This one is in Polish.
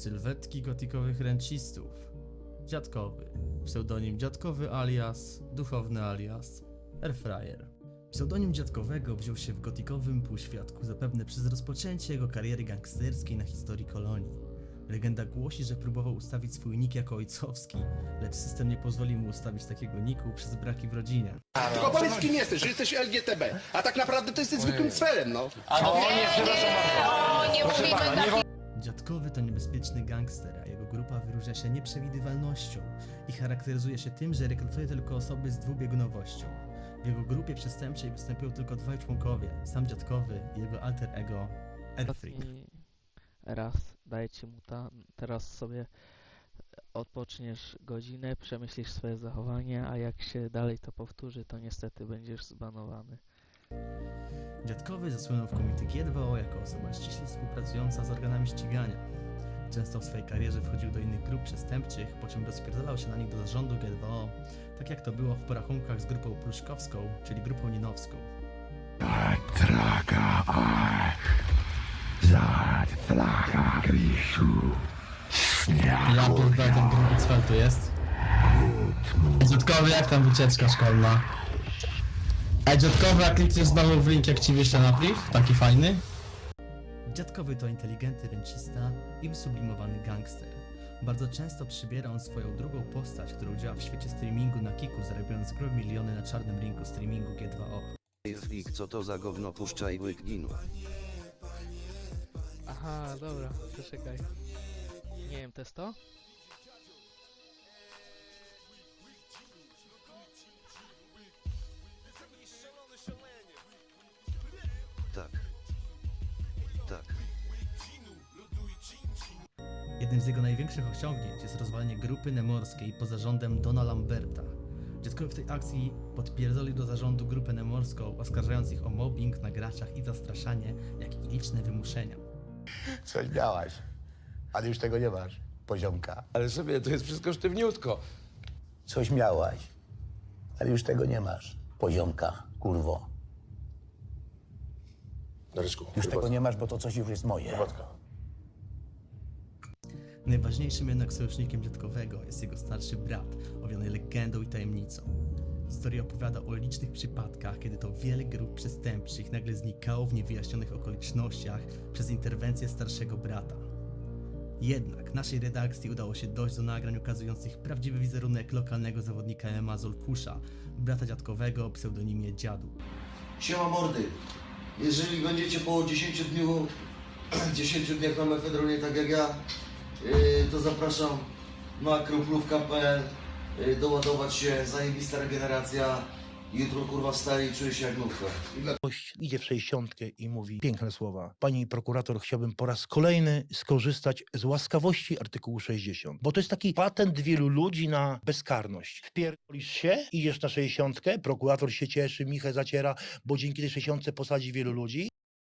wszystkich gotikowych ręcistów. Dziadkowy, pseudonim dziadkowy alias, duchowny alias, Airfryer. Pseudonim dziadkowego wziął się w gotikowym półświadku zapewne przez rozpoczęcie jego kariery gangsterskiej na historii kolonii. Legenda głosi, że próbował ustawić swój nick jako ojcowski, lecz system nie pozwolił mu ustawić takiego niku przez braki w rodzinie. Tylko powiedz kim jesteś, że jesteś LGTB, a tak naprawdę to jesteś zwykłym cfelem, no. O, nie mówimy takich Dziadkowy to niebezpieczny gangster, a jego grupa wyróżnia się nieprzewidywalnością i charakteryzuje się tym, że rekrutuje tylko osoby z dwubiegunowością. W jego grupie przestępczej występują tylko dwaj członkowie, sam dziadkowy i jego alter ego. Ostatni raz daję ci muta, teraz sobie odpoczniesz godzinę, przemyślisz swoje zachowanie, a jak się dalej to powtórzy, to niestety będziesz zbanowany. Dziadkowy zasłynął w komity G2O jako osoba ściśle współpracująca z organami ścigania. Często w swojej karierze wchodził do innych grup przestępczych, po czym rozpierdalał się na nich do zarządu G2O, tak jak to było w porachunkach z grupą pruszkowską, czyli grupą ninowską. Traga aj, za flaga grisu, Ja pierdolę, ten drugi cel tu jest. Dziadkowy, jak tam wycieczka szkolna? Ej, dziadkowy, jak klikniesz znowu w link, jak ci wyślę na pliw, taki fajny. Dziadkowy to inteligentny ręcista i wysublimowany gangster. Bardzo często przybiera on swoją drugą postać, która działa w świecie streamingu na Kiku, zarabiając grube miliony na czarnym rynku streamingu G2O. Flik, co to za gówno puszczaj łyk ginu. Aha, dobra, poczekaj. Nie wiem, to jest to? Jednym z jego największych osiągnięć jest rozwalenie grupy nemorskiej pod zarządem Dona Lamberta. Dziadkowy w tej akcji podpierdolił do zarządu grupę nemorską, oskarżając ich o mobbing na graczach i zastraszanie, jak i liczne wymuszenia. Coś miałaś, ale już tego nie masz, poziomka. Ale sobie, to jest wszystko sztywniutko. Coś miałaś, ale już tego nie masz, poziomka, kurwo. Dareczku, Już tego nie masz, bo to coś już jest moje. Najważniejszym jednak sojusznikiem dziadkowego jest jego starszy brat, owiany legendą i tajemnicą. Historia opowiada o licznych przypadkach, kiedy to wiele grup przestępczych nagle znikało w niewyjaśnionych okolicznościach przez interwencję starszego brata. Jednak naszej redakcji udało się dojść do nagrań ukazujących prawdziwy wizerunek lokalnego zawodnika MMA Zolkusza, brata dziadkowego o pseudonimie Dziadu. Siema mordy. Jeżeli będziecie po 10 dniu, 10 dniach na mefedronie tak jak ja, to zapraszam na kroplówka.pl yy, doładować się, zajebista regeneracja. Jutro kurwa wstaję i czuję się jak nówka. Gość idzie w sześćdziesiątkę i mówi piękne słowa. Pani prokurator, chciałbym po raz kolejny skorzystać z łaskawości artykułu 60. Bo to jest taki patent wielu ludzi na bezkarność. Wpierdolisz się, idziesz na sześćdziesiątkę, prokurator się cieszy, michę zaciera, bo dzięki tej sześćdziesiątce posadzi wielu ludzi.